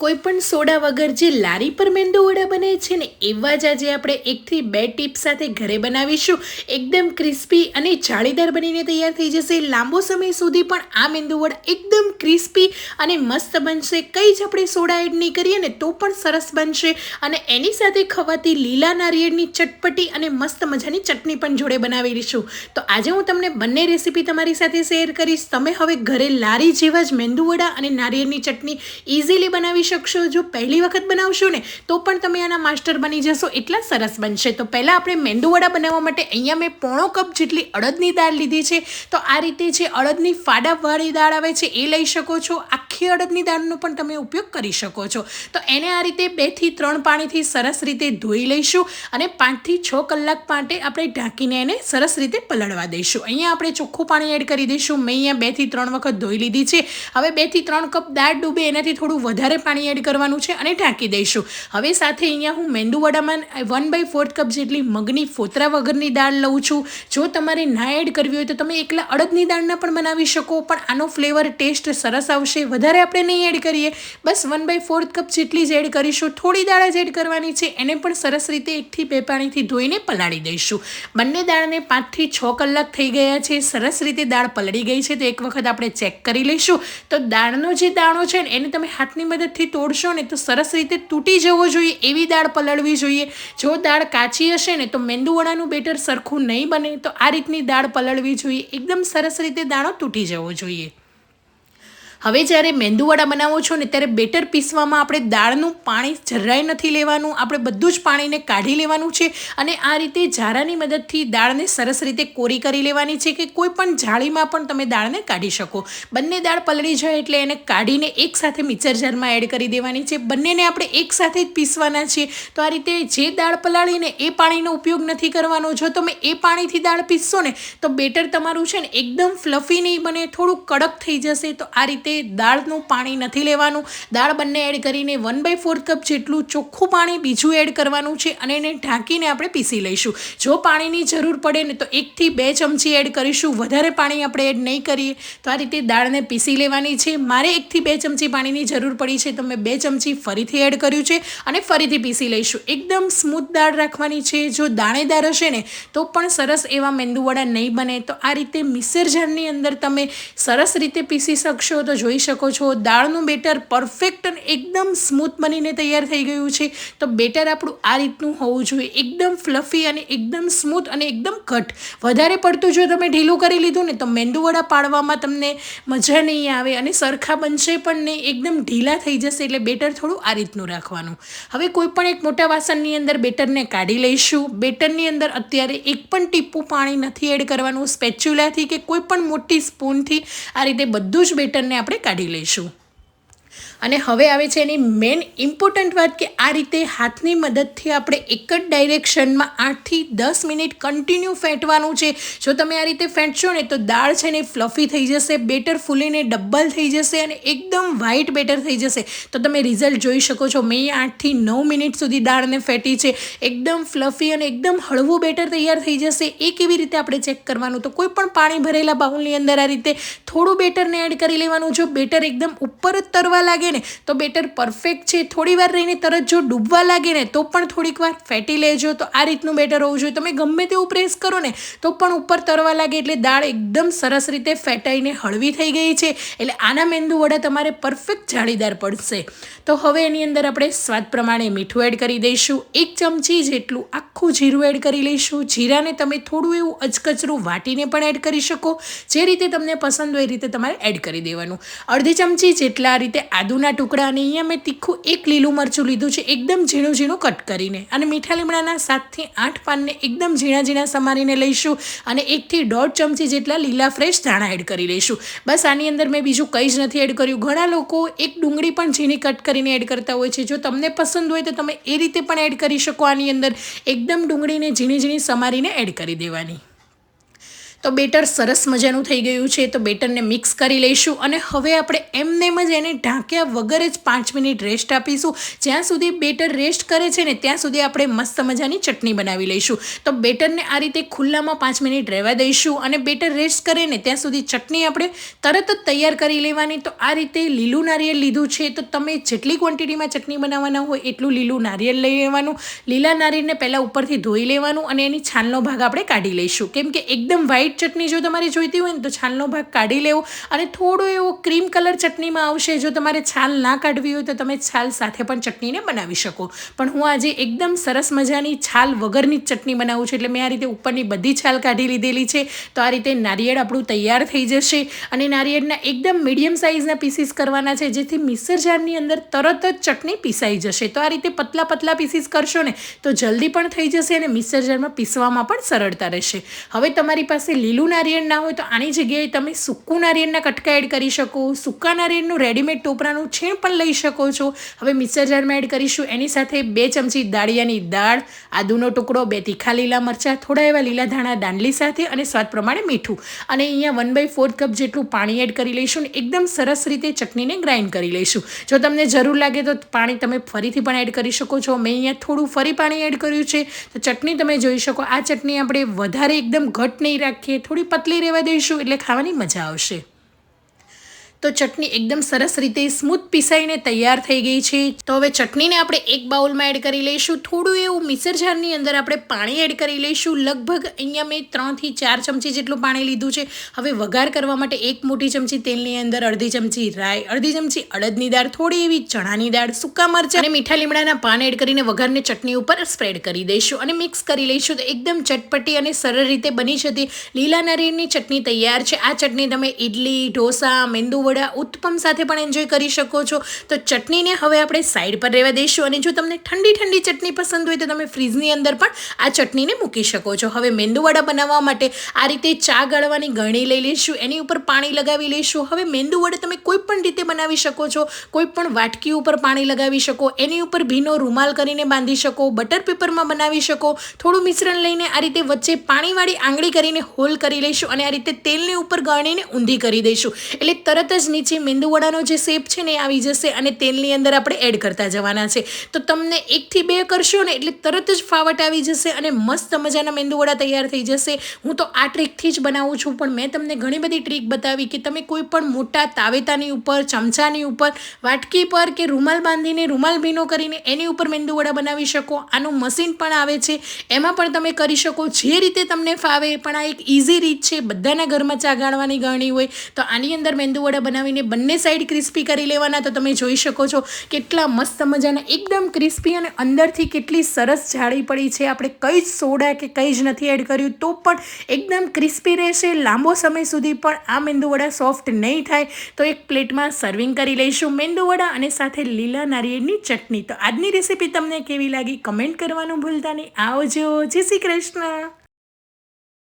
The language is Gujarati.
કોઈ પણ સોડા વગર જે લારી પર મેંદો વડા બને છે ને, એવા જ આજે આપણે એકથી બે ટીપ સાથે ઘરે બનાવીશું. એકદમ ક્રિસ્પી અને જાળીદાર બનીને તૈયાર થઈ જશે. લાંબો સમય સુધી પણ આ મેંદુ વડા એકદમ ક્રિસ્પી અને મસ્ત બનશે. કંઈ જ આપણે સોડા એડ નહીં કરીએ ને, તો પણ સરસ બનશે. અને એની સાથે ખવાતી લીલા નારિયેળની ચટપટી અને મસ્ત મજાની ચટણી પણ જોડે બનાવીશું. તો આજે હું તમને બંને રેસીપી તમારી સાથે શેર કરીશ. તમે હવે ઘરે લારી જેવા જ મેંદુ વડા અને નારિયેળની ચટણી ઇઝીલી બનાવી શકશો? જો પહેલી વખત બનાવશો ને, તો પણ તમે આના માસ્ટર બની જશો. એટલા સરસ બનશે. તો પહેલાં આપણે મેંદુવડા બનાવવા માટે અહીંયા મેં પોણો કપ જેટલી અડદની દાળ લીધી છે. તો આ રીતે જે અડદની ફાડાવાળી દાળ આવે છે, એ લઈ શકો છો. આખી અડદની દાળનો પણ તમે ઉપયોગ કરી શકો છો. તો એને આ રીતે બેથી ત્રણ પાણીથી સરસ રીતે ધોઈ લઈશું અને પાંચથી છ કલાક માટે આપણે ઢાંકીને એને સરસ રીતે પલળવા દઈશું. અહીંયા આપણે ચોખ્ખું પાણી એડ કરી દઈશું. મેં અહીંયા બેથી ત્રણ વખત ધોઈ લીધી છે. હવે બેથી ત્રણ કપ દાળ ડૂબે, એનાથી થોડું વધારે પાણી એડ કરવાનું છે અને ઢાંકી દઈશું. હવે સાથે અહીંયા હું મેંદુવડામાં વન બાય ફોર્થ કપ જેટલી મગની ફોતરા વગરની દાળ લઉં છું. જો તમારે ના એડ કરવી હોય તો તમે એકલા અડદની દાળના પણ બનાવી શકો, પણ આનો ફ્લેવર ટેસ્ટ સરસ આવશે. વધારે આપણે નહીં એડ કરીએ. બસ વન બાય ફોર્થ કપ જેટલી જ એડ કરીશું. થોડી દાળ જ એડ કરવાની છે. એને પણ સરસ રીતે એકથી બે પાણીથી ધોઈને પલાળી દઈશું. બંને દાળને પાંચથી છ કલાક થઈ ગયા છે. સરસ રીતે દાળ પલળી ગઈ છે. તો એક વખત આપણે ચેક કરી લઈશું. તો દાળનો જે દાણો છે એને તમે હાથની મદદથી તોડશો ને તો સરસ રીતે તૂટી જવો જોઈએ, એવી દાળ પલળવી જોઈએ. જો દાળ કાચી હશે ને તો મેંદુવડાનું બેટર સરખું નહીં બને, તો આ રીતની દાળ પલળવી જોઈએ. એકદમ સરસ રીતે દાણો તૂટી જવો જોઈએ. હવે જ્યારે મેંદુવડા બનાવો છો ને, ત્યારે બેટર પીસવામાં આપણે દાળનું પાણી જરાય નથી લેવાનું, આપણે બધું જ પાણીને કાઢી લેવાનું છે અને આ રીતે ઝારાની મદદથી દાળને સરસ રીતે કોરી કરી લેવાની છે કે કોઈ પણ જાળીમાં પણ તમે દાળને કાઢી શકો. બંને દાળ પલળી જાય એટલે એને કાઢીને એકસાથે મિક્સર જારમાં એડ કરી દેવાની છે. બંનેને આપણે એકસાથે જ પીસવાના છીએ તો આ રીતે જે દાળ પલાળીને એ પાણીનો ઉપયોગ નથી કરવાનો, જો તમે એ પાણીથી દાળ પીસશો ને, તો બેટર તમારું છે ને, એકદમ ફ્લફી નહીં બને, થોડું કડક થઈ જશે. તો આ રીતે રીતે દાળનું પાણી નથી લેવાનું. દાળ બંને એડ કરીને વન બાય ફોર્થ કપ જેટલું ચોખ્ખું પાણી બીજું એડ કરવાનું છે અને એને ઢાંકીને આપણે પીસી લઈશું. જો પાણીની જરૂર પડે ને તો એકથી બે ચમચી એડ કરીશું. વધારે પાણી આપણે એડ નહીં કરીએ. તો આ રીતે દાળને પીસી લેવાની છે. મારે એકથી બે ચમચી પાણીની જરૂર પડી છે તો મેં બે ચમચી ફરીથી એડ કર્યું છે અને ફરીથી પીસી લઈશું. એકદમ સ્મૂથ દાળ રાખવાની છે. જો દાણેદાર હશે ને તો પણ સરસ એવા મેંદુવડા નહીં બને. તો આ રીતે મિક્સર જારની અંદર તમે સરસ રીતે પીસી શકશો. તો જોઈ શકો છો. દાળનું બેટર પરફેક્ટ અને એકદમ સ્મૂથ બનીને તૈયાર થઈ ગયું છે. તો બેટર આપણું આ રીતનું હોવું જોઈએ. એકદમ ફ્લફી અને એકદમ સ્મૂથ અને એકદમ ઘટ. વધારે પડતું જો તમે ઢીલું કરી લીધું ને તો મેંદુવડા પાડવામાં તમને મજા નહીં આવે અને સરખા બનશે પણ નહીં. એકદમ ઢીલા થઈ જશે એટલે બેટર થોડું આ રીતનું રાખવાનું. હવે કોઈ પણ એક મોટા વાસણની અંદર બેટરને કાઢી લઈશું. બેટરની અંદર અત્યારે એક પણ ટીપું પાણી નથી એડ કરવાનું. સ્પેચ્યુલાથી કે કોઈ પણ મોટી સ્પૂનથી આ રીતે બધું જ બેટરને આપણે કાઢી લઈશું. અને હવે આવે છે એની મેન ઇમ્પોર્ટન્ટ વાત કે આ રીતે હાથની મદદથી આપણે એક જ ડાયરેક્શનમાં આઠથી દસ મિનિટ કન્ટિન્યુ ફેંટવાનું છે. જો તમે આ રીતે ફેંટશો ને તો દાળ છે ને ફ્લફી થઈ જશે બેટર ફૂલીને ડબ્બલ થઈ જશે અને એકદમ વ્હાઈટ બેટર થઈ જશે. તો તમે રિઝલ્ટ જોઈ શકો છો. મેં આઠથી નવ મિનિટ સુધી દાળને ફેટી છે. એકદમ ફ્લફી અને એકદમ હળવું બેટર તૈયાર થઈ જશે. એ કેવી રીતે આપણે ચેક કરવાનું? તો કોઈ પણ પાણી ભરેલા બાઉલની અંદર આ રીતે થોડું બેટરને એડ કરી લેવાનું. જો બેટર એકદમ ઉપર જ તરવા લાગે ને, તો બેટર પરફેક્ટ છે. થોડી વાર રહીને તરત જો ડૂબવા લાગે ને, તો પણ થોડીક વાર ફેટી લેજો. તો આ રીતનું બેટર હોવું જોઈએ. તમે ગમે તેવું પ્રેસ કરો ને, તો પણ ઉપર તરવા લાગે એટલે દાળ એકદમ સરસ રીતે ફેટાઈને હળવી થઈ ગઈ છે. એટલે આના મેંદુ વડા તમારે પરફેક્ટ જાળીદાર પડશે. તો હવે એની અંદર આપણે સ્વાદ પ્રમાણે મીઠું એડ કરી દઈશું. એક ચમચી જેટલું આખું જીરું એડ કરી લઈશું. જીરાને તમે થોડું એવું અચકચરું વાટીને પણ એડ કરી શકો. જે રીતે તમને પસંદ એ રીતે તમારે એડ કરી દેવાનું. અડધી ચમચી જેટલા રીતે આદુના ટુકડા અને અહીંયા મેં તીખું એક લીલું મરચું લીધું છે, એકદમ ઝીણું ઝીણું કટ કરીને. અને મીઠા લીમડાના સાતથી આઠ પાનને એકદમ ઝીણા ઝીણા સમારીને લઈશું અને એકથી દોઢ ચમચી જેટલા લીલા ફ્રેશ ધાણા એડ કરી લઈશું બસ આની અંદર મેં બીજું કંઈ જ નથી એડ કર્યું. ઘણા લોકો એક ડુંગળી પણ ઝીણી કટ કરીને એડ કરતા હોય છે. જો તમને પસંદ હોય તો તમે એ રીતે પણ એડ કરી શકો આની અંદર. એકદમ ડુંગળીને ઝીણી ઝીણી સમારીને એડ કરી દેવાની. તો બેટર સરસ મજાનું થઈ ગયું છે, તો બેટરને મિક્સ કરી લઈશું અને હવે આપણે એમનેમ જ એને ઢાંક્યા વગર જ પાંચ મિનિટ રેસ્ટ આપીશું. જ્યાં સુધી બેટર રેસ્ટ કરે છે ને, ત્યાં સુધી આપણે મસ્ત મજાની ચટણી બનાવી લઈશું. તો બેટરને આ રીતે ખુલ્લામાં પાંચ મિનિટ રહેવા દઈશું અને બેટર રેસ્ટ કરે ને, ત્યાં સુધી ચટણી આપણે તરત જ તૈયાર કરી લેવાની. તો આ રીતે લીલું નારિયેળ લીધું છે, તો તમે જેટલી ક્વોન્ટિટીમાં ચટણી બનાવવાના હોય એટલું લીલું નારિયેળ લઈ લેવાનું. લીલા નારિયેળને પહેલાં ઉપરથી ધોઈ લેવાનું અને એની છાલનો ભાગ આપણે કાઢી લઈશું. કેમ કે એકદમ વ્હાઈટ ચટણી જો તમારે જોઈતી હોય ને તો છાલનો ભાગ કાઢી લેવો અને થોડો એવો ક્રીમ કલર ચટણીમાં આવશે. જો તમારે છાલ ના કાઢવી હોય તો તમે છાલ સાથે પણ ચટણીને બનાવી શકો. પણ હું આજે એકદમ સરસ મજાની છાલ વગરની જ ચટણી બનાવું છું. એટલે મેં આ રીતે ઉપરની બધી છાલ કાઢી લીધેલી છે. તો આ રીતે નારિયેળ આપણું તૈયાર થઈ જશે અને નારિયેળના એકદમ મીડિયમ સાઇઝના પીસીસ કરવાના છે. જેથી મિક્સર જારની અંદર તરત જ ચટણી પીસાઈ જશે. તો આ રીતે પતલા પતલા પીસીસ કરશો ને તો જલ્દી પણ થઈ જશે અને મિક્સર જારમાં પીસવામાં પણ સરળતા રહેશે. હવે તમારી પાસે લીલું નારિયેળ ના હોય તો આની જગ્યાએ તમે સૂકું નારિયેળના કટકા એડ કરી શકો, સૂકા નારિયેળનું રેડીમેડ ટોપરાનું છીણ પણ લઈ શકો છો. હવે મિક્સર જારમાં એડ કરીશું. એની સાથે બે ચમચી દાળિયાની દાળ, આદુનો ટુકડો, બે તીખા લીલા મરચાં, થોડા એવા લીલા ધાણા, દાંડલી સાથે અને સ્વાદ પ્રમાણે મીઠું. અને અહીંયા વન બાય ફોર્થ કપ જેટલું પાણી એડ કરી લઈશું ને એકદમ સરસ રીતે ચટણીને ગ્રાઇન્ડ કરી લઈશું. જો તમને જરૂર લાગે તો પાણી તમે ફરીથી પણ એડ કરી શકો છો. મેં અહીંયા થોડું ફરી પાણી એડ કર્યું છે. તો ચટણી તમે જોઈ શકો. આ ચટણી આપણે વધારે એકદમ ઘટ નહીં રાખીએ. થોડી પતલી રહેવા દઈશું એટલે ખાવાની મજા આવશે. તો ચટણી એકદમ સરસ રીતે સ્મૂથ પીસાઈને તૈયાર થઈ ગઈ છે. તો હવે ચટણીને આપણે એક બાઉલમાં એડ કરી લઈશું. થોડું એવું મિક્સર અંદર આપણે પાણી એડ કરી લઈશું. લગભગ અહીંયા મેં ત્રણથી ચાર ચમચી જેટલું પાણી લીધું છે. હવે વઘાર કરવા માટે એક મોટી ચમચી તેલની અંદર અડધી ચમચી રાઈ, અડધી ચમચી અડદની દાળ, થોડી એવી ચણાની દાળ, સૂકા મરચાં અને મીઠા લીમડાના પાન એડ કરીને વઘારને ચટણી ઉપર સ્પ્રેડ કરી દઈશું અને મિક્સ કરી લઈશું. તો એકદમ ચટપટી અને સરળ રીતે બની જતી લીલા નારિયેળની ચટણી તૈયાર છે. આ ચટણી તમે ઇડલી ઢોસા મેંદુ વડા ઉત્પમ સાથે પણ એન્જોય કરી શકો છો. તો ચટણીને હવે આપણે સાઈડ પર રહેવા દઈશું અને જો તમને ઠંડી ઠંડી ચટણી પસંદ હોય તો તમે ફ્રીજની અંદર પણ આ ચટણીને મૂકી શકો છો. હવે મેંદુવડા બનાવવા માટે આ રીતે ચા ગાળવાની ગળણી લઈ લઈશું, એની ઉપર પાણી લગાવી લઈશું. હવે મેંદુવડા તમે કોઈ પણ રીતે બનાવી શકો છો, કોઈ પણ વાટકી ઉપર પાણી લગાવી શકો, એની ઉપર ભીનો રૂમાલ કરીને બાંધી શકો, બટર પેપરમાં બનાવી શકો, થોડું મિશ્રણ લઈને આ રીતે વચ્ચે પાણીવાળી આંગળી કરીને હોલ કરી લઈશું અને આ રીતે તેલની ઉપર ગળણીને ઊંધી કરી દઈશું. એટલે તરત જ નીચે મેંદુવડાનો જે શેપ છે ને આવી જશે અને તેલની અંદર આપણે એડ કરતા જવાના છે. તો તમને એકથી બે કરશો ને એટલે તરત જ ફાવટ આવી જશે અને મસ્ત મજાના મેંદુવડા તૈયાર થઈ જશે. હું તો આ ટ્રીકથી જ બનાવું છું, પણ મેં તમને ઘણી બધી ટ્રીક બતાવી કે તમે કોઈ પણ મોટા તાવેતાની ઉપર, ચમચાની ઉપર, વાટકી પર કે રૂમાલ બાંધીને રૂમાલ ભીનો કરીને એની ઉપર મેંદુવડા બનાવી શકો. આનું મશીન પણ આવે છે. એમાં પણ તમે કરી શકો. જે રીતે તમને ફાવે પણ આ એક ઇઝી રીત છે. બધાના ઘરમાં ચા ગાળવાની ગરણી હોય તો આની અંદર મેંદુવડા બનાવીને બંને સાઈડ ક્રિસ્પી કરી લેવાના, તો તમે જોઈ શકો છો કેટલા મસ્ત મજાના, એકદમ ક્રિસ્પી અને અંદરથી કેટલી સરસ જાળી પડી છે. આપણે કંઈ જ સોડા કે કંઈ જ નથી એડ કર્યું, તો પણ એકદમ ક્રિસ્પી રહેશે. લાંબો સમય સુધી પણ આ મેંદુવડા સોફ્ટ નહીં થાય. તો એક પ્લેટમાં સર્વિંગ કરી લઈશું મેંદુવડા અને સાથે લીલા નારિયેળની ચટણી. તો આજની રેસીપી તમને કેવી લાગી? કમેન્ટ કરવાનું ભૂલતા નહીં. આવજો. જય શ્રી કૃષ્ણ.